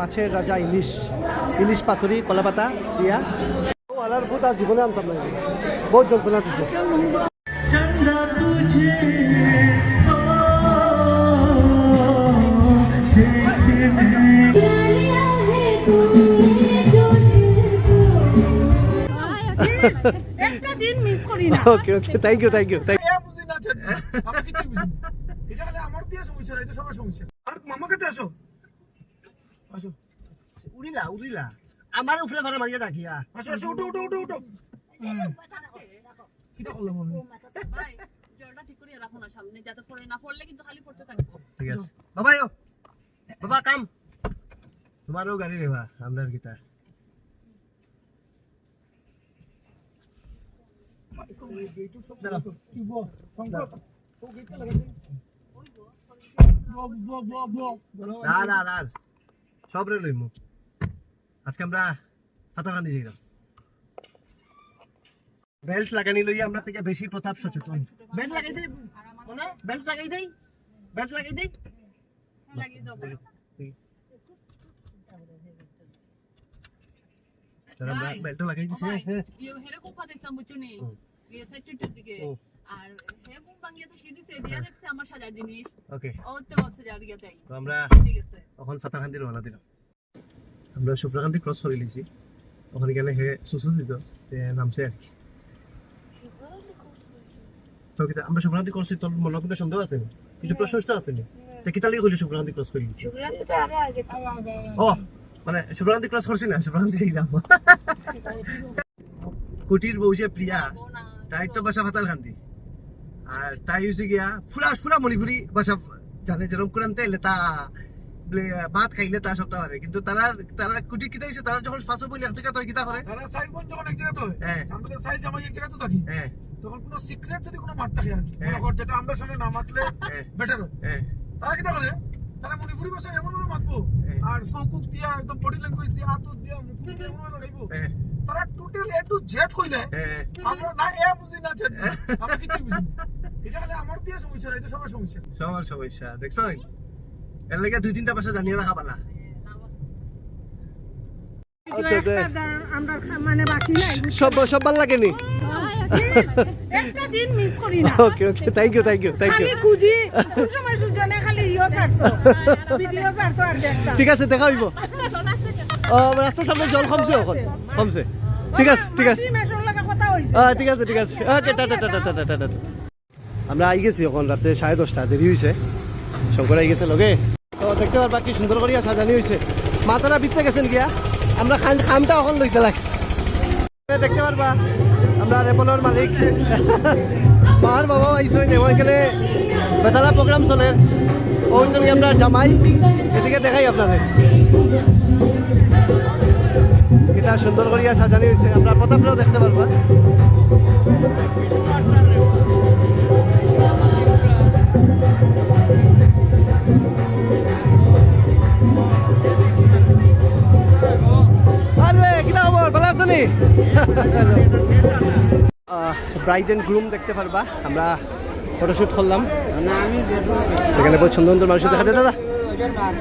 মাছের রাজা ইলিশ। ইলিশ পাতুরি কলাপাতা দিয়া ও আলার ভূত আর জীবনে আনতাম না। বহুত যন্ত্রণা দিছে। একটা দিন মিস করি না। Okay okay thank you thank you thank আমার দিয়ে সমস্যা এটা সবার সমস্যা। আর মামা কাছে আসো আসো উড়িলা উড়িলা আমার উপরে ভাড়া মারিয়া রাখিয়া আসো আসো উঠো উঠো উঠো উঠো। কিটা করলাম আমি জলটা ঠিক করে রাখো না সামনে যাতে পড়ে না পড়লে কিন্তু খালি পড়তে থাকব ঠিক আছে বাবা ইয়ো বাবা কাম তোমারও গাড়ি রেবা আপনার গীতা কি বল সব রে লইমু। আজকে আমরা ফাতাকান্দি যাইলাম। বেল্ট লাগানি লই আমরা থেকে বেশি প্রতাপ সচেতন। বেল্ট লাগাই দেই মনে? বেল্ট লাগাই দেই? বেল্ট লাগাই দেই? লাগিয়ে দাও আমরা বেল্ট লাগাই দিছি হ্যাঁ। হেরকম পা দেখতাম বুঝছ নি? হুম। ইয়ে সাইডটার দিকে। আর হেরকম বাঙ্গিয়া তো সিদিছে দিয়া দেখছে আমার সাজার জিনিস। ওকে ও তো যার গিয়া তাই তো আমরা ঠিক আছে তখন ফাতাকান্দি রওনা দিলাম। আমরা সুফরাকান্দি ক্রস করে লিছি ওখানে গেলে হে সুসু দিত নামছে আর কি। তো কিতা আমরা সুফরাকান্দি করছি তোর মনে কোনো সন্দেহ আছে? নি? কিছু প্রশ্ন আছে নি তে কিতা লাগি কইলি সুফরাকান্দি ক্রস করে লিছি ও মানে সুফরাকান্দি ক্রস করছি না সুফরাকান্দি গেলাম। কুটির বউ যে প্রিয়া তো বাসা ফাতার খান্দি আর তাই হয়েছে গিয়া ফুরা ফুরা মণিপুরি বাসা জানে যেরকম কোরআন তাইলে তা ভাত খাইলে তা সপ্তাহ পারে। কিন্তু তারা তারা কুটি কিতা হয়েছে তারা যখন ফাঁসো বলে এক জায়গা তো কিতা করে? তারা সাইড বোন যখন এক জায়গাতে হয় হ্যাঁ। আমরা তো সাইড জামাই এক জায়গাতে থাকি। হ্যাঁ। তখন কোনো সিক্রেট যদি কোনো মার থাকে আর কি হ্যাঁ। যেটা আমরা সামনে না মাতলে বেটার হয়। হ্যাঁ। তারা কিতা করে? তারা মণিপুরি ভাষা এমন ভাবে মাতবো। হ্যাঁ। আর চৌকুক দিয়া একদম বডি ল্যাঙ্গুয়েজ দিয়া হাত দিয়া মুখ দিয়া এমন ভাবে লড়াইবো। হ্যাঁ। তারা টোটাল এ টু জেড কইলে হ্যাঁ। আমরা না এ বুঝি না জেড আমরা কিছু বুঝি? এটা খালি আমার দিয়ে সমস্যা এটা সবার সমস্যা। সবার সমস্যা দেখছ এর লেগে দুই তিনটা ভাষা জানিয়ে রাখা পালা। আমরা মানে বাকি নাই সব সব ভালো লাগেনি একটা দিন মিস করি না। Okay okay thank you thank you thank you খালি খুঁজি কোন সময় সুজনে খালি ইও ছাড়তো। ভিডিও ছাড়তো আর দেখতাম। ঠিক আছে দেখা হইব। রাস্তার সামনে জল কমছে এখন কমছে ঠিক আছে ঠিক আছে। ঠিক আছে ঠিক আছে। Okay tata tata tata tata আমরা আই গেছি এখন রাতে সাড়ে দশটা, দেরি হয়েছে শঙ্কর আই গেছে লগে। তো দেখতে পারবা কি সুন্দর করিয়া সাজানি হয়েছে মাতারা বিতে গেছেন গিয়া। আমরা খান, খামটা এখন লইতে লাগছে। দেখতে পারবা, আমরা রেপনের মালিক। মার বাবা আইসো এখানে বেতালা প্রোগ্রাম চলে। ওই সঙ্গে আমরা জামাই, এদিকে দেখাই আপনাদের। এটা সুন্দর করিয়া সাজানি হয়েছে, আমরা প্রতাপরাও দেখতে পারবা। ব্রাইড এন্ড গ্রুম দেখতে পারবা। আমরা ফটোশুট করলাম। এখানে বহুত সুন্দর সুন্দর মানুষের দেখা যায় দাদা।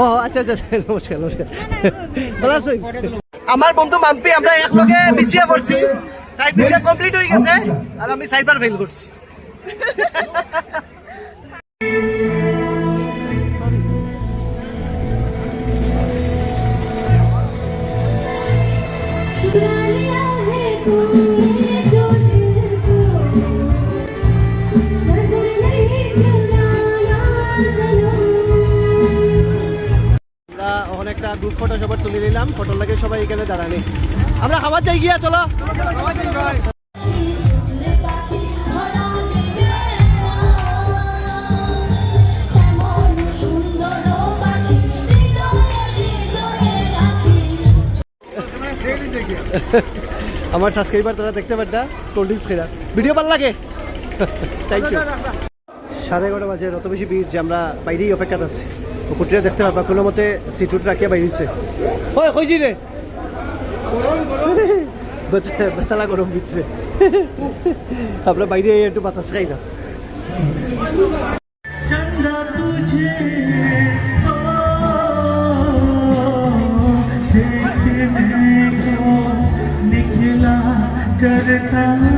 ও আচ্ছা আচ্ছা, আচ্ছা নমস্কার নমস্কার। ভালো দাদা আমার বন্ধু মাম্পি আমরা একলগে বিসিএ করছি। সাইড বিসিএ কমপ্লিট হয়ে গেছে আর আমি সাইড বার ফেল করছি। Thank you. একটা গ্রুপ ফটো সবার তুলে নিলাম। ফটোর লাগে সবাই এখানে দাঁড়ানি আমরা খাবার যাই গিয়া চলো। আমার সাবস্ক্রাইবার তারা দেখতে পারতা কোল্ড ড্রিঙ্কস খেলা? ভিডিও ভালো লাগে? থ্যাংক ইউ সাড়ে এগারোটা বাজে অত বেশি ভিড় যে আমরা বাইরেই অপেক্ষা আছি। কুটিরা দেখতে পারবা, কোনো মতে সিটুট রাখিয়া বাইরেছে ওই রে বেতালা গরম ভিতরে। আমরা বাইরে একটু বাতাস খাই না। करता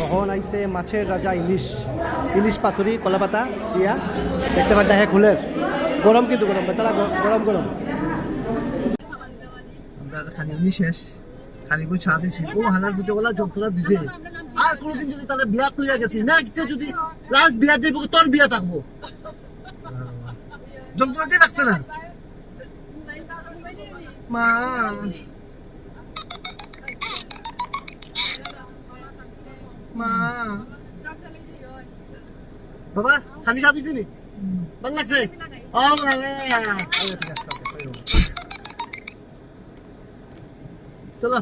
তখন আইছে মাছের রাজা ইলিশ। ইলিশ পাতুরি কলাপাতা দিয়া দেখতে পাচ্ছি হ্যাঁ খুলের গরম কিন্তু গরম বেতালা গরম গরম খানি শেষ। খানি কই চা দিছি। ও হালার ভিতরে গলা যন্ত্রণা দিছে। আর কোনোদিন যদি তাহলে বিয়া তুইয়া গেছি না কিছু যদি লাস্ট বিয়া যাইব, তোর বিয়া থাকব। যন্ত্রণা দিয়ে রাখছে না? মা। মা। বাবা খালি খাওয়া দিছি নি ভালো লাগছে। ও ঠিক চলো।